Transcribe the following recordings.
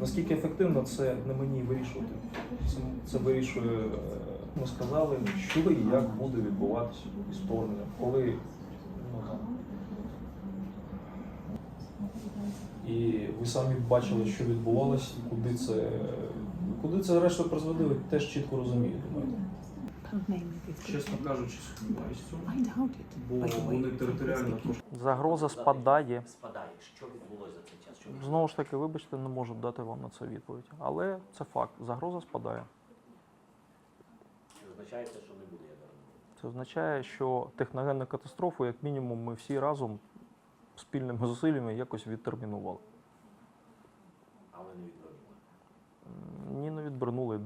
Наскільки ефективно, це не мені вирішувати. Це, це вирішує, е, ми сказали, що і як буде відбуватися вторгненням, коли ну, там. І ви самі бачили, що відбувалося, і куди це, куди це решта призведе, ви теж чітко розумієте. Чесно кажучи, сумніваюся в цьому. Бо вони територіально трошки. Загроза спадає. Спадає. Що відбулося за цей час? Що Знову ж таки, вибачте, не можу дати вам на це відповідь. Але це факт. Загроза спадає. Це означає, що не буде ядерного. Це означає, що техногенну катастрофу, як мінімум, ми всі разом спільними зусиллями якось відтермінували. Але не відвернули.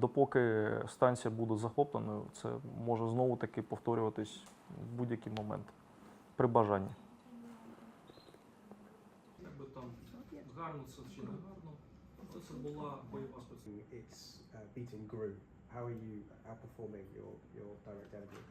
Допоки станція буде захопленою, це може знову таки повторюватись в будь-який момент при бажанні. Якби там гарно це чи не гарно, це була бойова. It's uh, beating GRU. How are you outperforming your, your direct enemy?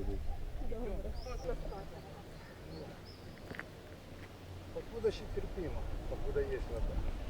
Ви? Покуда ще терпимо, покуда є вода.